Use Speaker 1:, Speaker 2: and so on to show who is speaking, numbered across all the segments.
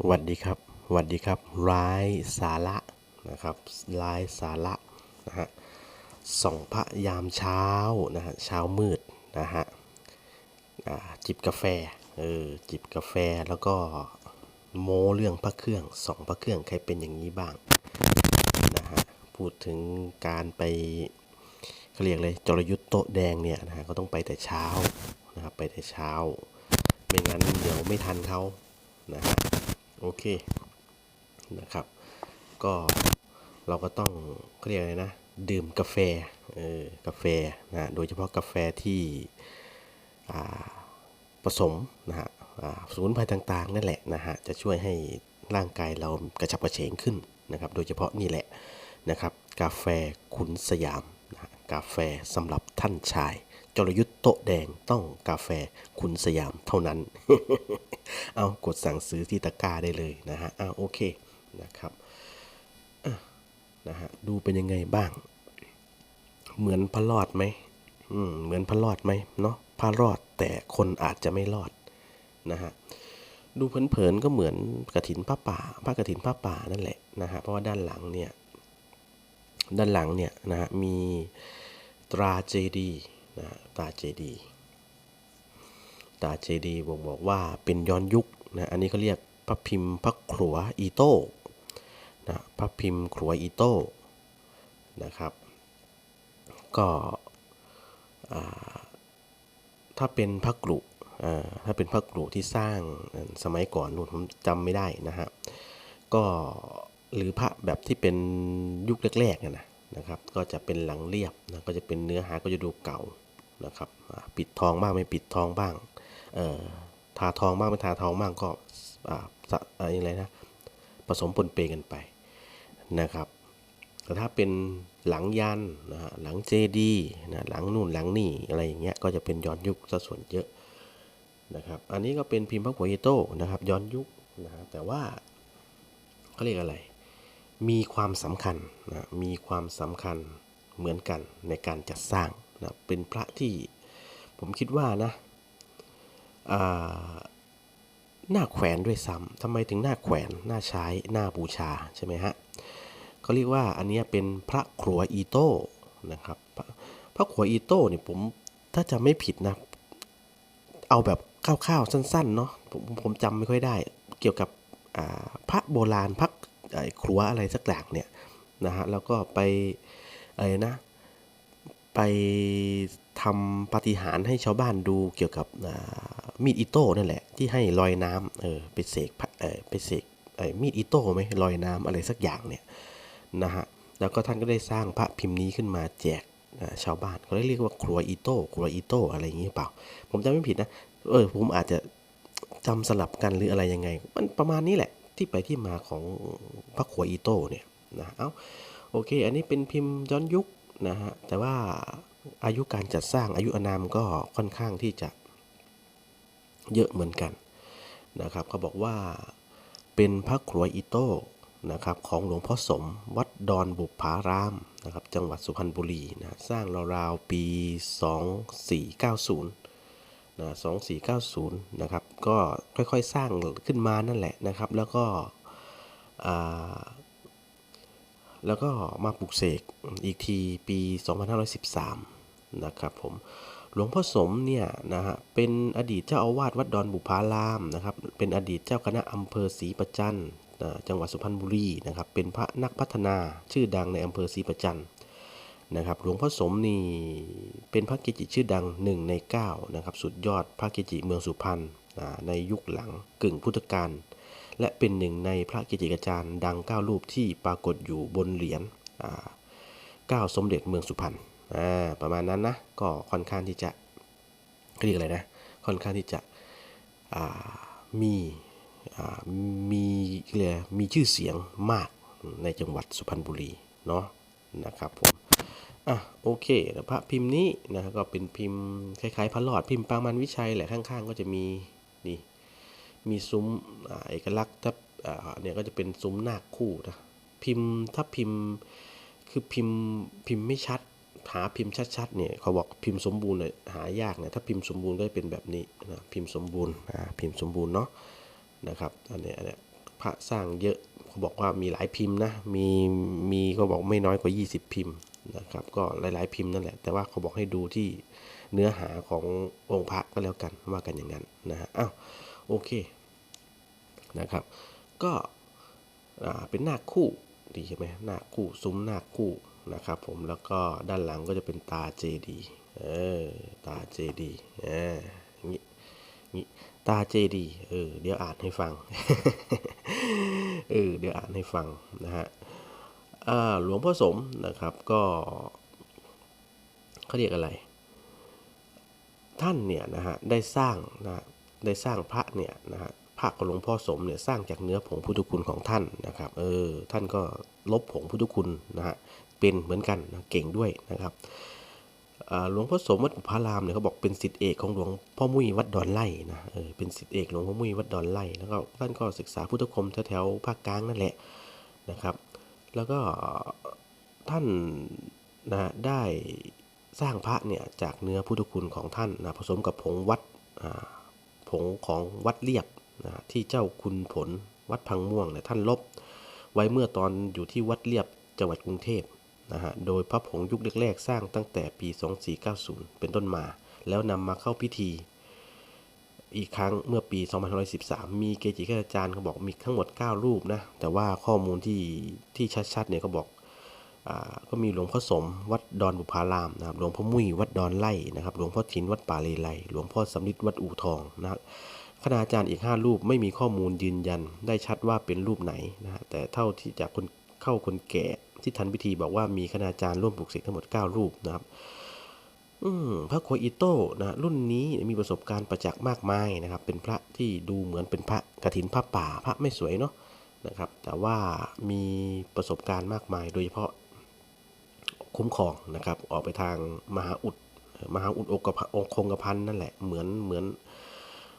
Speaker 1: สวัสดีครับสวัสดีครับร้ายสาระนะครับร้ายสาระนะฮะส่องพระยามเช้านะฮะเช้ามืดนะฮะจิบกาแฟเออจิบกาแฟแล้วก็โม้เรื่องพระเครื่องส่องพระเครื่องใครเป็นอย่างนี้บ้างนะฮะพูดถึงการไปเขาเรียกเลยจรยุทธ์โต๊ะแดงเนี่ยนะฮะก็ต้องไปแต่เช้านะครับไปแต่เช้า ไม่งั้นเดี๋ยวไม่ทันเขานะฮะ โอเคนะครับ ก็เราก็ต้องเขาเรียกอะไรนะ ดื่มกาแฟเออกาแฟนะโดยเฉพาะกาแฟที่ผสมนะฮะสมุนไพรต่างๆ นั่นแหละนะฮะจะช่วยให้ร่างกายเรากระฉับกระเฉงขึ้นนะครับ โดยเฉพาะนี่แหละนะครับ กาแฟขุนสยามนะฮะกาแฟสำหรับท่านชาย จรยุทธ์โต๊ะแดงต้องกาแฟขุนสยามเท่านั้น เอากดสั่งซื้อที่ตะกร้าได้เลยนะฮะเอาโอเคนะครับนะฮะดูเป็นยังไงบ้าง เหมือนพระรอดไหมอืมเหมือนพระรอดไหมเนาะพระรอดแต่คนอาจจะไม่รอดนะฮะดูเผินๆก็เหมือนกระถินผ้าป่าผ้ากระถินผ้าป่านั่นแหละนะฮะเพราะว่าด้านหลังเนี่ยด้านหลังเนี่ยนะฮะมีตราเจดี นะตาเจดีตาเจดีบอกบอกว่าเป็นย้อนยุคนะอันนี้เขาเรียกพระพิมพ์พระขลัวอีโต้นะพระพิมพ์ขลัวอีโต้นะครับ ก็ถ้าเป็นพระกรุอ่าถ้าเป็นพระกรุที่สร้างสมัยก่อนนู่นผมจำไม่ได้นะฮะก็หรือพระแบบที่เป็นยุคแรกๆนะนะครับ ก็จะเป็นหลังเรียบนะก็จะเป็นเนื้อหาก็จะดูเก่า นะครับปิดทองบ้างไม่ปิดทองบ้างเอ่อทาทองบ้างไม่ทาทองบ้างก็อ่าสะอะไรนะผสมปนเปกันไปนะครับแต่ถ้าเป็นหลังยันนะฮะหลังเจดีนะหลังนู่นหลังนี่อะไรอย่างเงี้ยก็จะเป็นย้อนยุคซะส่วนเยอะนะครับ อันนี้ก็เป็นพิมพ์พระหัวเยโต้นะครับ ย้อนยุคนะฮะแต่ว่าเขาเรียกอะไร มีความสำคัญนะมีความสำคัญเหมือนกันในการจัดสร้าง นะเป็นพระที่ผมคิดว่านะอ่าหน้าแขวนด้วยซ้ำทำไมถึงหน้าแขวนหน้าใช้หน้าบูชาใช่ไหมฮะเขาเรียกว่าอันนี้เป็นพระขลัวอีโต้นะครับพระพระขลัวอีโต้เนี่ยผมถ้าจำไม่ผิดนะ เอาแบบคร่าวๆสั้นๆเนาะผมผมจำไม่ค่อยได้ เกี่ยวกับพระโบราณพระครัวอะไรสักอย่างเนี่ยนะฮะแล้วก็ไปอะไรนะ ไปทำปฏิหารให้ชาวบ้านดูเกี่ยวกับมีดอิโต้นั่นแหละ ที่ให้ลอยน้ำเออไปเสกเออไปเสกไอ้มีดอิโต้ไหมลอยน้ำอะไรสักอย่างเนี่ยนะฮะแล้วก็ท่านก็ได้สร้างพระพิมพ์นี้ขึ้นมาแจกชาวบ้านเขาเรียกว่าครัวอิโต้ครัวอิโต้อะไรอย่างนี้เปล่า ผมจำไม่ผิดนะเออผมอาจจะจำสลับกันหรืออะไรยังไง มันประมาณนี้แหละ ที่ไปที่มาของพระครัวอิโต้เนี่ยนะเอ้าโอเค อันนี้เป็นพิมพ์ย้อนยุค นะฮะแต่ว่าอายุการจัดสร้างอายุอนามก็ค่อนข้างที่จะเยอะเหมือนกันนะครับเขาบอกว่าเป็นพระครัวอิโต้นะครับของหลวงพ่อสมวัดดอนบุพารามนะครับจังหวัดสุพรรณบุรีนะสร้างราวๆปี 2490นะ2490นะครับก็ค่อยๆสร้างขึ้นมานั่นแหละนะครับ แล้วก็อ่า แล้วก็มาปลูกเสกอีกทีปี 2513 นะครับผม หลวงพ่อสมเนี่ยนะฮะ เป็นอดีตเจ้าอาวาสวัดดอนบุพารามนะครับ เป็นอดีตเจ้าคณะอำเภอศรีประจันจังหวัดสุพรรณบุรีนะครับ เป็นพระนักพัฒนาชื่อดังในอำเภอศรีประจันนะครับ หลวงพ่อสมนี่เป็นพระเกจิชื่อดังหนึ่งใน9นะครับ สุดยอดพระเกจิเมืองสุพรรณในยุคหลังกึ่งพุทธกาล และเป็นหนึ่งในพระกิจิกาจารย์ดัง 9 รูปที่ปรากฏอยู่บนเหรียญเก้าสมเด็จเมืองสุพรรณประมาณนั้นนะก็ค่อนข้างที่จะเรียกอะไรนะค่อนข้างที่จะมีมีเรียมีชื่อเสียงมากในจังหวัดสุพรรณบุรีเนาะนะครับผมอะโอเคแล้วพระพิมพ์นี้นะก็เป็นพิมพ์คล้ายๆพระหลอดพิมพ์ปางมันวิชัยแหละข้างๆ ก็จะมี มีซุ้มอเอกลักษณ์ถ้าอ่าเนี่ยก็จะเป็นซุ้มนาคคู่นะพิมพ์ถ้าพิมพ์คือพิมพ์พิมพ์ไม่ชัดหาพิมพ์ชัดๆเนี่ยเขาบอกพิมพ์สมบูรณ์เนี่ยหายากเนี่ยถ้าพิมพ์สมบูรณ์ก็จะเป็นแบบนี้นะพิมพ์สมบูรณ์อ่าพิมพ์สมบูรณ์เนาะนะครับอันนี้อันเนี้ยพระสร้างเยอะเขาบอกว่ามีหลายพิมพ์นะมีมีก็บอกไม่น้อยกว่า 20 พิมพ์นะครับก็หลายๆพิมพ์นั่นแหละแต่ว่าเขาบอกให้ดูที่เนื้อหาขององค์พระก็แล้วกันว่ากันอย่างนั้นนะฮะอ้าวโอเค นะครับ ก็เป็นหน้าคู่ดีใช่ไหมหน้าคู่ซุ้มหน้าคู่นะครับผมแล้วก็ด้านหลังก็จะเป็นตาเจดีเออตาเจดีเอออย่างนี้นี่ตาเจดีเออเดี๋ยวอ่านให้ฟังเออเดี๋ยวอ่านให้ฟังนะฮะอ่าหลวงพ่อสมนะครับก็เขาเรียกอะไร ท่านเนี่ยนะฮะได้สร้างนะได้สร้างพระเนี่ยนะฮะ พระของหลวงพ่อสมเนี่ยสร้างจากเนื้อผงพุทธคุณของท่านนะครับ เออ ท่านก็ลบผงพุทธคุณนะฮะ เป็นเหมือนกันนะเก่งด้วยนะครับหลวงพ่อสมวัดอุพารามเนี่ยเขาบอกเป็นสิทธิเอกของหลวงพ่อมุ้ยวัดดอนไล่นะ เออ เป็นสิทธิเอกหลวงพ่อมุ้ยวัดดอนไล่แล้วก็ท่านก็ศึกษาพุทธคมแถวๆภาคกลางนั่นแหละนะครับ แล้วก็ท่านนะได้สร้างพระเนี่ยจากเนื้อพุทธคุณของท่านนะผสมกับผงวัดผงของวัดเรียบ นะที่เจ้าคุณผลวัดพังม่วงเนี่ยท่านลบ ไว้เมื่อตอนอยู่ที่วัดเรียบจังหวัดกรุงเทพนะฮะโดยพระผงยุคแรกๆสร้างตั้งแต่ปี 2490 เป็นต้นมา แล้วนำมาเข้าพิธี อีกครั้งเมื่อปี 2513 มีเกจิอาจารย์เขาบอกมีทั้งหมด 9 รูปนะ แต่ว่าข้อมูลที่ที่ชัดๆเนี่ยเขาบอกก็มีหลวงพ่อสมวัดดอนบุพารามนะครับหลวงพ่อมุ้ยวัดดอนไล่นะครับหลวงพ่อทินวัดป่าเลไลหลวงพ่อสำลิดวัดอู่ทองนะครับ คณาจารย์อีก 5 รูปไม่มีข้อมูลยืนยัน ได้ชัดว่าเป็นรูปไหนนะฮะแต่เท่าที่จากคนเข้าคนแก่ที่ทันพิธีบอกว่ามีคณาจารย์ร่วมปลูกเสกทั้งหมด 9 รูปนะครับพระโคอิโต้นะรุ่นนี้มีประสบการณ์ประจักษ์มากมายนะครับ เป็นพระที่ดูเหมือนเป็นพระกฐินพระป่าพระไม่สวยเนาะนะครับ แต่ว่ามีประสบการณ์มากมาย โดยเฉพาะคุ้มครองนะครับ ออกไปทางมหาอุดมหาอุดอกพองคงกระพันนั่นแหละเหมือนเหมือน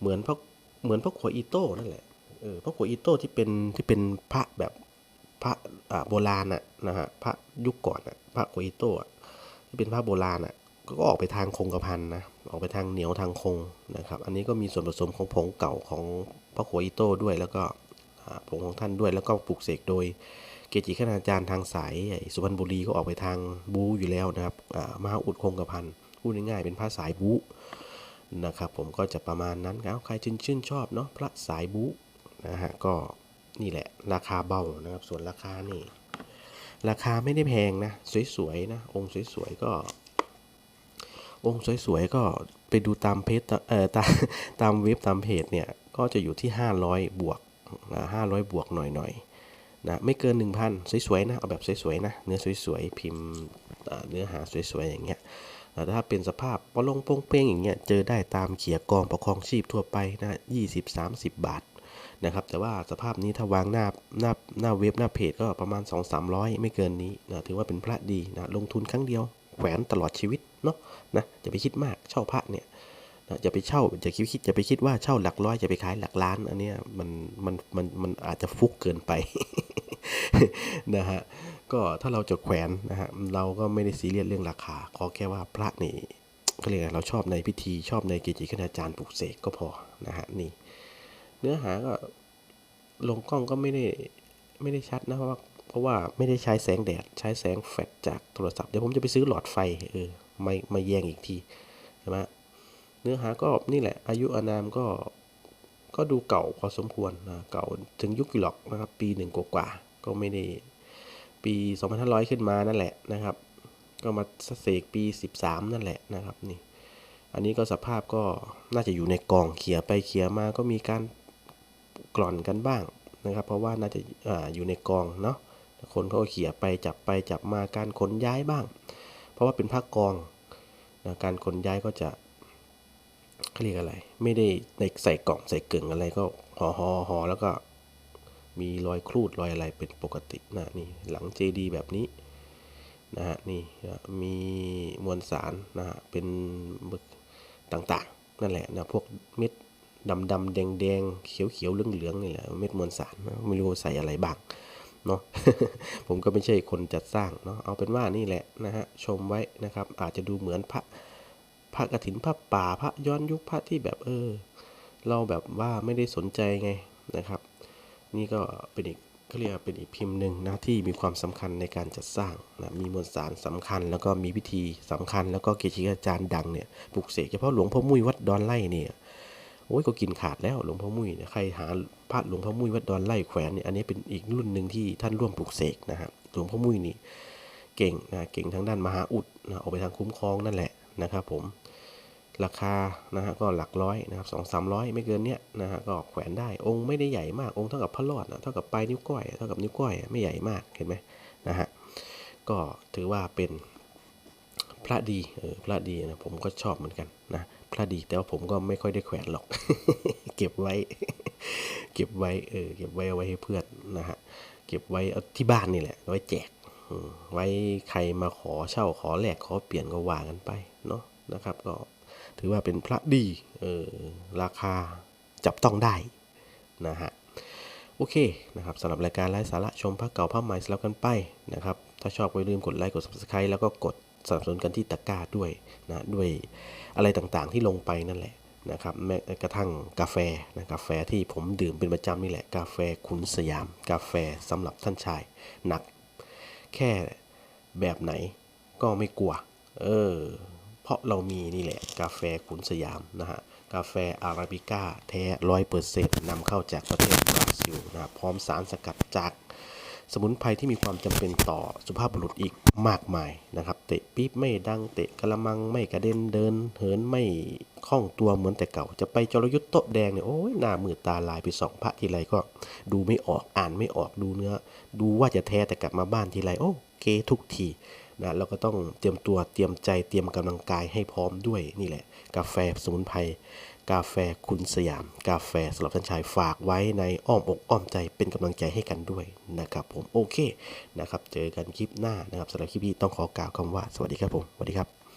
Speaker 1: เหมือนพระเหมือนพระโคอิโต้นั่นแหละเออพระโคอิโต้ที่เป็นที่เป็นพระแบบพระอ่าโบราณน่ะนะฮะพระยุคก่อนน่ะพระโคอิโต้อะที่เป็นพระโบราณอะก็ออกไปทางคงกระพันนะออกไปทางเหนียวทางคงนะครับ อันนี้ก็มีส่วนผสมของผงเก่าของพระโคอิโต้ด้วยแล้วก็ผงของท่านด้วยแล้วก็ปลูกเสกโดยเกจิคณาจารย์ทางสายสุพรรณบุรีก็ออกไปทางบูอยู่แล้วนะครับมหาอุดคงกระพันพูดง่ายๆเป็นพระสายบู นะครับผมก็จะประมาณนั้นครับใครชื่นชื่นชอบเนาะพระสายบูนะฮะก็นี่แหละราคาเบานะครับ ส่วนราคานี่ ราคาไม่ได้แพงนะ สวยๆนะ องค์สวยๆก็ องค์สวยๆก็ไปดูตามเพจเอ่อตามตามเว็บตามเพจเนี่ย ก็จะอยู่ที่ 500 บวกนะ500 บวกหน่อยๆนะไม่เกิน 1,000 สวยๆนะ เอาแบบสวยๆนะ เนื้อสวยๆ พิมพ์เนื้อหาสวยๆ อย่างเงี้ย แต่ถ้าเป็นสภาพปลงโปงเป้งอย่างเงี้ยเจอได้ตามเขียกองประคองชีพทั่วไปนะ20-30บาทนะครับแต่ว่าสภาพนี้ถ้าวางหน้าหน้าหน้าเว็บหน้าเพจก็ประมาณ 2-300 ไม่เกินนี้นะถือว่าเป็นพระดีนะลงทุนครั้งเดียวแขวนตลอดชีวิตเนาะนะอย่าไปคิดมากเช่าพระเนี่ยนะอย่าไปเช่าอย่าคิดคิดอย่าไปคิดว่าเช่าหลักร้อยจะไปขายหลักล้านอันเนี้ยมันมันมันมันอาจจะฟุกเกินไปนะฮะ ก็ถ้าเราจะแขวนนะฮะเราก็ไม่ได้ซีเรียสเรื่องราคา ขอแค่ว่าพระนี่ก็เรียกอะไรเราชอบในพิธีชอบในเกจิคณาจารย์ปลุกเสกก็พอนะฮะนี่ เนื้อหาก็ลงกล้องก็ไม่ได้ไม่ได้ชัดนะเพราะว่าเพราะว่าไม่ได้ใช้แสงแดด ใช้แสงแฟลชจากโทรศัพท์เดี๋ยวผมจะไปซื้อหลอดไฟเออมามาแยงอีกทีใช่ไหมเนื้อหาก็นี่แหละ อายุอานามก็ก็ดูเก่าพอสมควรนะเก่าถึงยุคกิล็อกนะครับ ปีหนึ่งกว่าก็ไม่ได้ ปี 2500 ขึ้นมานั่นแหละนะครับ ก็มาเสกปี 13 นั่นแหละนะครับนี่อันนี้ก็สภาพก็น่าจะอยู่ในกองเขี่ยไปเขี่ยมาก็มีการกล่อนกันบ้างนะครับ เพราะว่าน่าจะอาอยู่ในกองเนาะคนเขาเขี่ยไปจับไปจับมาการขนย้ายบ้าง เพราะว่าเป็นภาคกองนะการขนย้ายก็จะเขาเรียกอะไร ไม่ได้ในใส่กล่องใส่เกล่งอะไรก็ห่อห่อห่อแล้วก็ มีรอยครูดรอยอะไรเป็นปกตินะนี่หลังเจดีแบบนี้นะฮะนี่มีมวลสารนะฮะเป็นหมึกต่างๆ นั่นแหละนะพวกเม็ดดำดำแดงแดงเขียวเขียวเหลืองเหลืองนี่แหละเม็ดมวลสารนะไม่รู้ใส่อะไรบ้างเนาะผมก็ไม่ใช่คนจัดสร้างเนาะเอาเป็นว่านี่แหละนะฮะชมไว้นะครับ อาจจะดูเหมือนพระพระกฐินพระป่าพระย้อนยุคพระที่แบบเออ เราแบบว่าไม่ได้สนใจไงนะครับ นี่ก็เป็นอีกก็เรียกเป็นอีกพิมพ์หนึ่งนะที่มีความสำคัญในการจัดสร้างนะมีมวลสารสำคัญ แล้วก็มีพิธีสำคัญ แล้วก็เกจิอาจารย์ดังเนี่ยปลุกเสกเฉพาะหลวงพ่อมุ้ยวัดดอนไล่เนี่ยโอ้ยก็กินขาดแล้วหลวงพ่อมุ้ยเนี่ยใครหาพระหลวงพ่อมุ้ยวัดดอนไล่แขวนเนี่ยอันนี้เป็นอีกรุ่นหนึ่งที่ท่านร่วมปลุกเสกนะฮะหลวงพ่อมุ้ยนี่เก่งนะเก่งทางด้านมหาอุดนะออกไปทางคุ้มครองนั่นแหละนะครับผม ราคานะฮะก็หลักร้อยนะครับสองสามร้อยไม่เกินเนี้ยนะฮะก็แขวนได้องค์ไม่ได้ใหญ่มากองค์เท่ากับพระรอดนะเท่ากับปลายนิ้วก้อยเท่ากับนิ้วก้อยไม่ใหญ่มากเห็นไหมนะฮะก็ถือว่าเป็นพระดีเออพระดีนะผมก็ชอบเหมือนกันนะพระดีแต่ว่าผมก็ไม่ค่อยได้แขวนหรอก เก็บไว้ เก็บไว้เออเก็บไว้เอาไว้ให้เพื่อนนะฮะเก็บไว้เอาที่บ้านนี่แหละไว้แจกไว้ใครมาขอเช่าขอแลกขอเปลี่ยนก็ว่ากันไปเนาะนะครับก็ ถือว่าเป็นพระดีเออราคาจับต้องได้นะฮะโอเคนะครับสำหรับรายการไร้สาระชมพระเก่าพระใหม่สลับกันไปนะครับถ้าชอบก็อย่าลืมกดไลค์กด subscribe แล้วก็กดสนับสนุนกันที่ตะกร้าด้วยนะด้วยอะไรต่างๆที่ลงไปนั่นแหละนะครับแม้กระทั่งกาแฟนะกาแฟที่ผมดื่มเป็นประจำนี่แหละ กาแฟคุณสยาม กาแฟสำหรับท่านชายหนัก แค่แบบไหนก็ไม่กลัว เออ เพราะเรามีนี่แหละกาแฟขุนสยามนะฮะกาแฟอาราบิก้าแท้ร้อยเปอร์เซ็นต์นำเข้าจากประเทศบราซิลนะพร้อมสารสกัดจากสมุนไพรที่มีความจำเป็นต่อสุภาพบุรุษอีกมากมายนะครับ เตะปี๊บไม่ดังเตะกระมังไม่กระเด็นเดิน เหินไม่คล่องตัวเหมือนแต่เก่า จะไปจรยุทธ์โต๊ะแดงเนี่ยโอ้ยหน้ามืดตาลายไปสองพระทีไรก็ดูไม่ออกอ่านไม่ออกดูเนื้อ ดูว่าจะแท้แต่กลับมาบ้านทีไรโอ้เกทุกที นะเราก็ต้องเตรียมตัวเตรียมใจเตรียมกำลังกายให้พร้อมด้วยนี่แหละ กาแฟสมุนไพรกาแฟคุณสยาม กาแฟสำหรับท่านชายฝากไว้ในอ้อมอกอ้อมใจเป็นกำลังใจให้กันด้วยนะครับผมโอเคนะครับ เจอกันคลิปหน้านะครับสำหรับคลิปนี้ต้องขอกล่าวคำว่าสวัสดีครับผมสวัสดีครับ